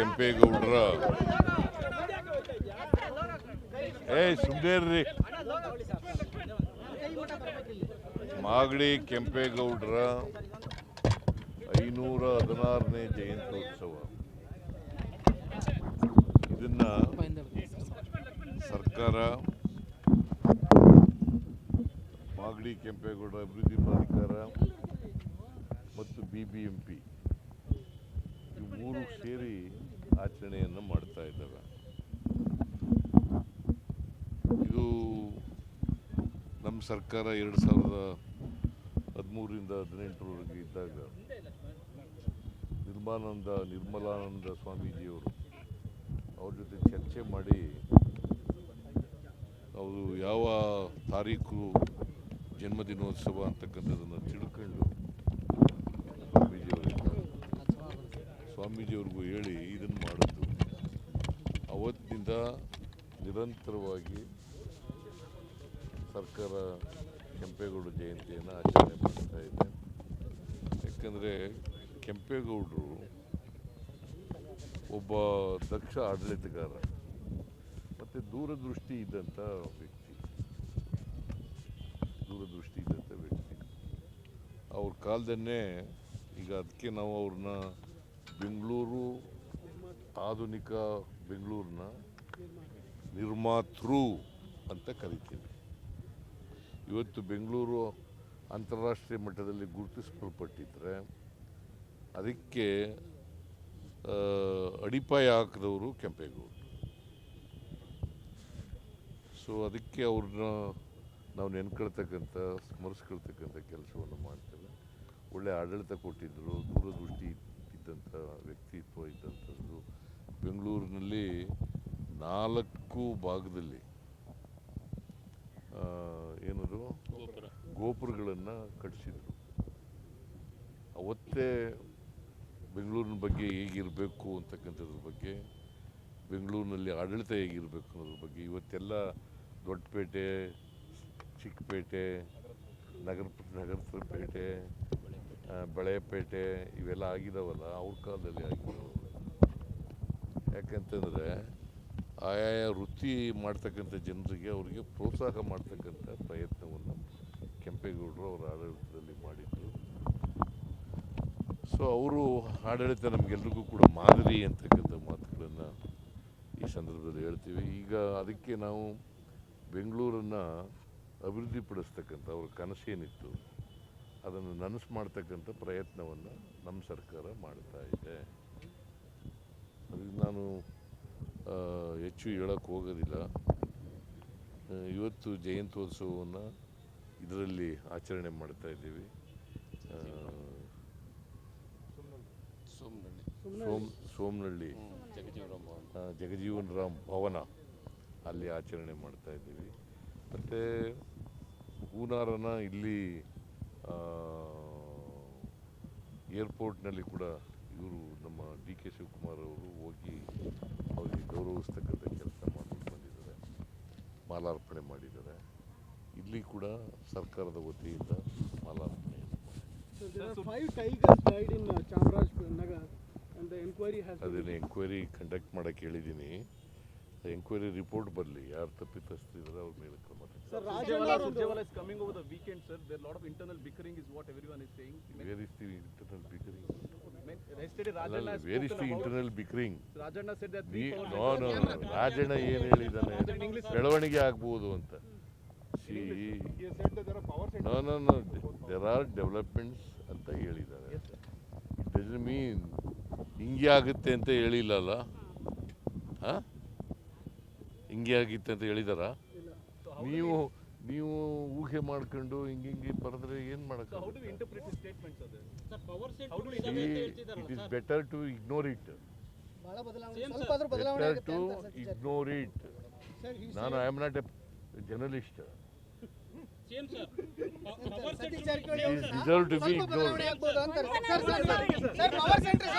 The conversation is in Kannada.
ಕೆಂಪೇಗೌಡರ. ಏ ಸುಮ್ಮನೆ ಮಾಗಡಿ ಕೆಂಪೇಗೌಡರ ಐನೂರ ಹದಿನಾರನೇ ಜಯಂತ್ಯೋತ್ಸವ. ಇದನ್ನ ಸರ್ಕಾರ ಮಾಗಡಿ ಕೆಂಪೇಗೌಡ ಅಭಿವೃದ್ಧಿ ಪ್ರಾಧಿಕಾರ ಮತ್ತು ಬಿ ಬಿ ಎಂ ಪಿ ಮೂರು ಸೇರಿ ಆಚರಣೆಯನ್ನು ಮಾಡ್ತಾ ಇದ್ದಾವೆ. ಇದು ನಮ್ಮ ಸರ್ಕಾರ ಎರಡು ಸಾವಿರದ ಹದಿಮೂರರಿಂದ ಹದಿನೆಂಟರವರೆಗೆ ಇದ್ದಾಗ ನಿರ್ಮಾನಂದ ನಿರ್ಮಲಾನಂದ ಸ್ವಾಮೀಜಿಯವರು ಅವ್ರ ಜೊತೆ ಚರ್ಚೆ ಮಾಡಿ ಅವರು ಯಾವ ತಾರೀಕು ಜನ್ಮದಿನೋತ್ಸವ ಅಂತಕ್ಕಂಥದ್ದನ್ನು ತಿಳ್ಕೊಂಡು ಸ್ವಾಮೀಜಿಯವರಿಗೆ ಹೇಳಿ ಮಾಡಿದ್ದು ಅವತ್ತಿನಿಂದ ನಿರಂತರವಾಗಿ ಸರ್ಕಾರ ಕೆಂಪೇಗೌಡ ಜಯಂತಿಯನ್ನು ಆಚರಣೆ ಮಾಡ್ತಾ ಇದೆ. ಯಾಕಂದರೆ ಕೆಂಪೇಗೌಡರು ಒಬ್ಬ ದಕ್ಷ ಆಡಳಿತಗಾರ, ಮತ್ತು ದೂರದೃಷ್ಟಿ ಇದ್ದಂಥ ವ್ಯಕ್ತಿ, ದೂರದೃಷ್ಟಿ ಇದ್ದಂಥ ವ್ಯಕ್ತಿ. ಅವ್ರ ಕಾಲದನ್ನೇ ಈಗ ಅದಕ್ಕೆ ನಾವು ಅವ್ರನ್ನ ಬೆಂಗಳೂರು, ಆಧುನಿಕ ಬೆಂಗಳೂರನ್ನ ನಿರ್ಮಾತೃ ಅಂತ ಕರಿತೀವಿ. ಇವತ್ತು ಬೆಂಗಳೂರು ಅಂತಾರಾಷ್ಟ್ರೀಯ ಮಟ್ಟದಲ್ಲಿ ಗುರುತಿಸಲ್ಪಟ್ಟಿದ್ರೆ ಅದಕ್ಕೆ ಅಡಿಪಾಯ ಹಾಕಿದವರು ಕೆಂಪೇಗೌಡರು. ಸೊ ಅದಕ್ಕೆ ಅವ್ರನ್ನ ನಾವು ನೆನ್ಕೊಳ್ತಕ್ಕಂಥ, ಸ್ಮರಿಸ್ಕೊಳ್ತಕ್ಕಂಥ ಕೆಲಸವನ್ನು ಮಾಡ್ತೇವೆ. ಒಳ್ಳೆ ಆಡಳಿತ ಕೊಟ್ಟಿದ್ದರು, ದೂರದೃಷ್ಟಿ ಇದ್ದಂಥ ವ್ಯಕ್ತಿತ್ವ ಇದ್ದಂಥದ್ದು ಬೆಂಗಳೂರಿನಲ್ಲಿ ನಾಲ್ಕು ಭಾಗದಲ್ಲಿ ಏನದು? ಗೋಪುರಗಳನ್ನು ಕಟ್ಟಿಸಿದ್ರು. ಅವತ್ತೇ ಬೆಂಗಳೂರಿನ ಬಗ್ಗೆ ಹೇಗಿರಬೇಕು ಅಂತಕ್ಕಂಥದ್ರ ಬಗ್ಗೆ ಬೆಂಗಳೂರಿನಲ್ಲಿ ಆಡಳಿತ ಹೇಗಿರಬೇಕು ಅನ್ನೋದ್ರ ಬಗ್ಗೆ ಇವತ್ತೆಲ್ಲ ದೊಡ್ಡಪೇಟೆ ಚಿಕ್ಕಪೇಟೆ ನಗರ ನಗರ ಪೇಟೆ ಬಳೆಪೇಟೆ ಇವೆಲ್ಲ ಆಗಿದಾವಲ್ಲ ಅವ್ರ ಕಾಲದಲ್ಲಿ ಆಗಿದ್ದಾವೆ ಯಾಕಂತಂದರೆ ಆಯಾಯ ವೃತ್ತಿ ಮಾಡ್ತಕ್ಕಂಥ ಜನರಿಗೆ ಅವರಿಗೆ ಪ್ರೋತ್ಸಾಹ ಮಾಡ್ತಕ್ಕಂಥ ಪ್ರಯತ್ನವನ್ನು ಕೆಂಪೇಗೌಡರು ಅವರ ಆಡಳಿತದಲ್ಲಿ ಮಾಡಿದ್ದರು ಸೊ ಅವರು ಆಡಳಿತ ನಮಗೆಲ್ರಿಗೂ ಕೂಡ ಮಾದರಿ ಅಂತಕ್ಕಂಥ ಮಾತುಗಳನ್ನು ಈ ಸಂದರ್ಭದಲ್ಲಿ ಹೇಳ್ತೀವಿ. ಈಗ ಅದಕ್ಕೆ ನಾವು ಬೆಂಗಳೂರನ್ನು ಅಭಿವೃದ್ಧಿಪಡಿಸ್ತಕ್ಕಂಥ ಅವ್ರ ಕನಸೇನಿತ್ತು, ಅದನ್ನು ನನಸು ಮಾಡ್ತಕ್ಕಂಥ ಪ್ರಯತ್ನವನ್ನು ನಮ್ಮ ಸರ್ಕಾರ ಮಾಡ್ತಾ ಇದೆ. ಅದಕ್ಕೆ ನಾನು ಹೆಚ್ಚು ಹೇಳಕ್ಕೆ ಹೋಗೋದಿಲ್ಲ. ಇವತ್ತು ಜಯಂತ್ಯೋತ್ಸವವನ್ನು ಇದರಲ್ಲಿ ಆಚರಣೆ ಮಾಡ್ತಾ ಇದ್ದೀವಿ. ಸೋಮ್ ಸೋಮನಹಳ್ಳಿ ಜಗಜೀವನ್ ರಾಮ್ ಭವನ ಅಲ್ಲಿ ಆಚರಣೆ ಮಾಡ್ತಾ ಇದ್ದೀವಿ. ಮತ್ತು ಹೂನಾರನ ಇಲ್ಲಿ ಏರ್ಪೋರ್ಟ್ನಲ್ಲಿ ಕೂಡ ಗುರು ನಮ್ಮ ಡಿ ಕೆ ಸಿ ಕುಮಾರ್ ಅವರು ಹೋಗಿ ಔದಿ ಗೌರವಿಸ್ತಕ್ಕಂಥ ಅಂತ ಕೆಲಸ ಮಾಡ್ತಿದ್ರು ಮಾಲಾರ್ಪಣೆ ಮಾಡಿದ್ದಾರೆ. ಇಲ್ಲಿ ಕೂಡ ಸರ್ಕಾರದ ವತಿಯಿಂದ ಮಾಲಾರ್ಪಣೆ sir five tigers raid in Chamarajanagar and the inquiry conduct ಮಾಡಕ್ಕೆ ಹೇಳಿದ್ದೀನಿ. ಎಂಕ್ವೈರಿ ರಿಪೋರ್ಟ್ ಬರಲಿ ಯಾರ್ ತப்பி ಅವ್ರ ಮೇಲೆ ಕ್ರಮ ಸರ್ ರಾಜನಾರಾಜ್ ರಜುವಾಲಿಸ್ coming over weekend sir they internal bickering is what everyone is saying where is internal bickering where. Internal bickering no no Rajanna ಏನು ಹೇಳಿದ್ದಾನೆ? ಬೆಳವಣಿಗೆ ಆಗ್ಬೋದು ಅಂತ. No no no there are developments ಅಂತ ಹೇಳಿದ್ದಾರೆ. ಇಟ್ ಮೀನ್ ಹಿಂಗೆ ಆಗುತ್ತೆ ಅಂತ ಹೇಳಿಲ್ಲಲ್ಲ ಹಾಂ? ಹಿಂಗೆ ಆಗಿತ್ತೆ ಅಂತ ಹೇಳಿದಾರ? ನೀವು ನೀವು ಊಹೆ ಮಾಡ್ಕೊಂಡು ಹಿಂಗೆ ಹಿಂಗೆ ಬರೆದ್ರೆ ಏನು ಮಾಡೋಕ್ಕೆ it is better to ignore it better ಆಗುತ್ತೆ ಟು ಇಗ್ನೋರ್ ಇಟ್ ನಾನು I am not a journalist Satish Jarkiholi ignore is